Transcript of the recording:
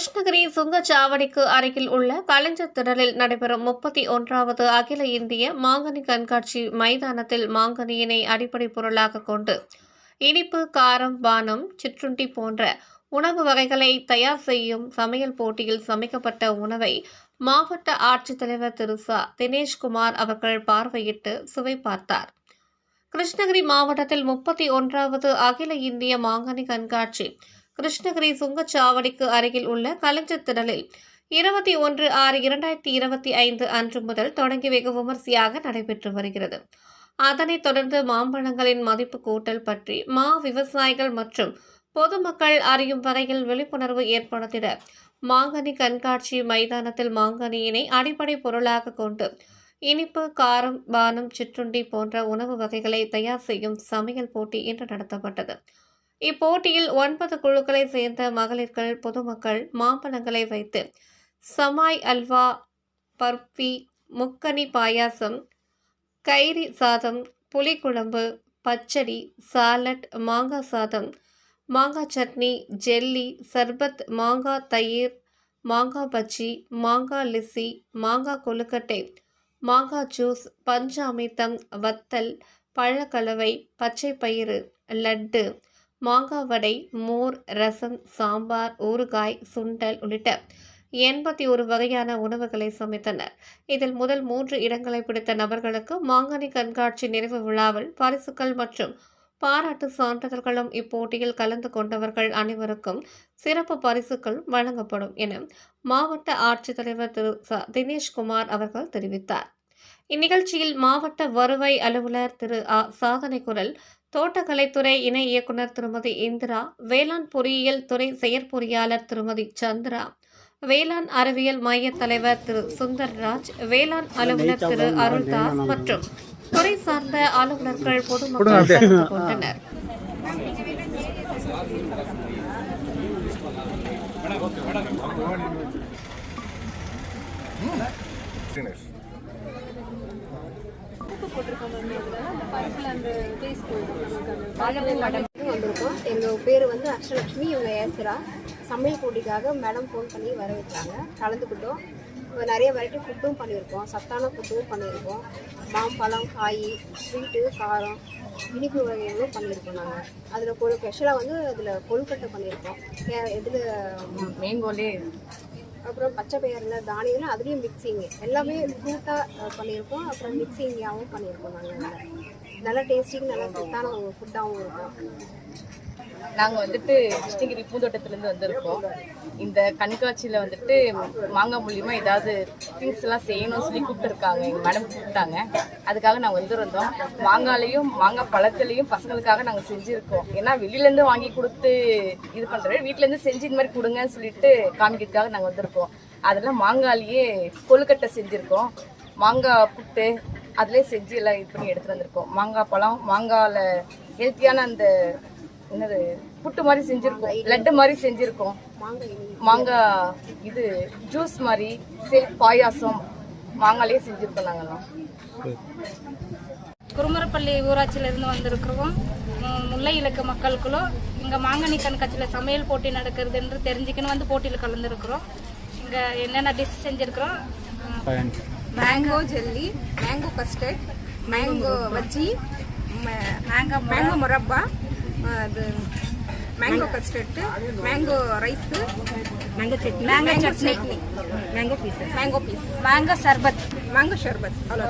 கிருஷ்ணகிரி சுங்கச்சாவடிக்கு அருகில் உள்ள கலைஞர் திடலில் நடைபெறும் முப்பத்தி ஒன்றாவது அகில இந்திய மாங்கனி கண்காட்சி மைதானத்தில் மாங்கனியினை அடிப்படை பொருளாக கொண்டு இனிப்பு காரம் பானம் சிற்றுண்டி போன்ற உணவு வகைகளை தயார் செய்யும் சமையல் போட்டியில் சமைக்கப்பட்ட உணவை மாவட்ட ஆட்சித்தலைவர் திரு. ச. தினேஷ்குமார் அவர்கள் பார்வையிட்டு சுவை பார்த்தார். கிருஷ்ணகிரி மாவட்டத்தில் முப்பத்தி ஒன்றாவது அகில இந்திய மாங்கனி கண்காட்சி கிருஷ்ணகிரி சுங்கச்சாவடிக்கு அருகில் உள்ள கலைஞர் திடலில் இருபத்தி ஒன்று ஆறு இரண்டாயிரத்தி இருபத்தி ஐந்து அன்று முதல் தொடங்கி வெகு விமர்சையாக நடைபெற்று வருகிறது. அதனைத் தொடர்ந்து மாம்பழங்களின் மதிப்பு கூட்டல் பற்றி மா விவசாயிகள் மற்றும் பொதுமக்கள் அறியும் வரையில் விழிப்புணர்வு ஏற்படுத்திட மாங்கனி கண்காட்சி மைதானத்தில் மாங்கனியினை அடிப்படை பொருளாக கொண்டு இனிப்பு காரம் பானம் சிற்றுண்டி போன்ற உணவு வகைகளை தயார் செய்யும் சமையல் போட்டி இன்று நடத்தப்பட்டது. இப்போட்டியில் ஒன்பது குழுக்களை சேர்ந்த மகளிர்கள் பொதுமக்கள் மாம்பழங்களை வைத்து சமாய் அல்வா பர்பி முக்கனி பாயாசம் கைரி சாதம் புளிக்குழம்பு பச்சடி சாலட் மாங்காய் சாதம் மாங்காய் சட்னி ஜெல்லி சர்பத் மாங்காய் தயிர் மாங்காய் பஜ்ஜி மாங்காய் லிசி மாங்காய் கொழுக்கட்டை மாங்காய் ஜூஸ் பஞ்சாமித்தம் வத்தல் பழக்கலவை பச்சை பயிறு லட்டு மாங்காய் வடை மோர் ரசம் சாம்பார் ஊறுகாய் சுண்டல் உள்ளிட்ட எண்பத்தி ஒரு வகையான உணவுகளை சமைத்தனர். இதில் முதல் மூன்று இடங்களை பிடித்த நபர்களுக்கு மாங்கனி கண்காட்சி நிறைவு விழாவில் பரிசுகள் மற்றும் பாராட்டு சான்றிதழ்களும் இப்போட்டியில் கலந்து கொண்டவர்கள் அனைவருக்கும் சிறப்பு பரிசுகள் வழங்கப்படும் என மாவட்ட ஆட்சித்தலைவர் திரு. ச. தினேஷ்குமார் அவர்கள் தெரிவித்தார். இந்நிகழ்ச்சியில் மாவட்ட வருவாய் அலுவலர் திரு. ஆ. சாதனைக்குரல் தோட்டக்கலைத்துறை இணை இயக்குனர் திருமதி இந்திரா வேளாண் பொறியியல் துறை செயற்பொறியாளர் திருமதி சந்திரா வேளாண் அறிவியல் மைய தலைவர் திரு சுந்தர்ராஜ் வேளாண் அலுவலர் திரு அருள்தாஸ் மற்றும் துறை சார்ந்த அலுவலர்கள் பொதுமக்கள் கலந்து கொண்டனர். தினேஷ் வந்திருக்கோம். எங்கள் பேர் வந்து அக்ஷலட்சுமி இவங்க ஏசுரா. சமையல் போட்டிக்காக மேடம் ஃபோன் பண்ணி வர வச்சாங்க கலந்துக்கிட்டோம். இப்போ நிறைய வெரைட்டி ஃபுட்டும் பண்ணியிருக்கோம். சத்தான ஃபுட்டும் பண்ணியிருக்கோம். மாம்பழம் காய் ஸ்வீட்டு காரம் இனிப்பு வகைகளும் பண்ணியிருக்கோம் நாங்கள் அதில் ஒரு ஸ்பெஷலாக வந்து அதில் கொழுக்கட்டை பண்ணியிருக்கோம். இதில் மேங்கோலே அப்புறம் பச்சை பயிரில் தானியங்கள் அதுலேயும் மிக்ஸிங்கு எல்லாமே ஃப்ரூட்டாக பண்ணியிருக்கோம். அப்புறம் மிக்சிங்காகவும் பண்ணியிருக்கோம் நாங்கள் நல்லா டேஸ்டிங் நல்லா சத்தான ஃபுட்டாகவும் இருக்கும். நாங்கள் வந்துட்டு கிருஷ்ணகிரி பூந்தோட்டத்துலேருந்து வந்திருக்கோம். இந்த கண்காட்சியில் வந்துட்டு மாங்காய் மூலியமாக ஏதாவது திங்ஸ் எல்லாம் செய்யணும்னு சொல்லி கூப்பிட்டுருக்காங்க. எங்கள் மேடம் கூப்பிட்டாங்க. அதுக்காக நாங்கள் வந்துருந்தோம். மாங்காலையும் மாங்காய் பழத்துலையும் பசங்களுக்காக நாங்கள் செஞ்சுருக்கோம். ஏன்னா வெளியிலேருந்து வாங்கி கொடுத்து இது பண்ணுறது வீட்டிலேருந்து செஞ்சு இந்த மாதிரி கொடுங்கன்னு சொல்லிட்டு காமிக்கிறதுக்காக நாங்கள் வந்திருக்கோம். அதெல்லாம் மாங்காலேயே கொழுக்கட்டை செஞ்சுருக்கோம். மாங்காய் புட்டு அதிலே செஞ்சு எல்லாம் இது பண்ணி எடுத்துகிட்டு வந்திருக்கோம். மாங்காய் பழம் மாங்காயில் ஹெல்த்தியான அந்த என்னது புட்டு மாதிரி செஞ்சுருக்கோம். லட்டு மாதிரி செஞ்சுருக்கோம். மாங்காய் இது ஜூஸ் மாதிரி பாயாசம் மாங்காயிலே செஞ்சுருக்கோம் நாங்கள்லாம் குருமரப்பள்ளி ஊராட்சியிலிருந்து வந்திருக்கிறோம். முல்லை இலக்க மக்களுக்குள்ள இங்கே மாங்கனி கண்காட்சியில் சமையல் போட்டி நடக்கிறது என்று தெரிஞ்சுக்கணும். வந்து போட்டியில் கலந்துருக்கிறோம். இங்கே என்னென்ன dish செஞ்சுருக்கிறோம்? Mango jelly mango custard mango bajji mango mango murabba ಅದು mango custard mango rice mango chutney mango chutney mango piece mango piece mango sharbat mango sharbat hello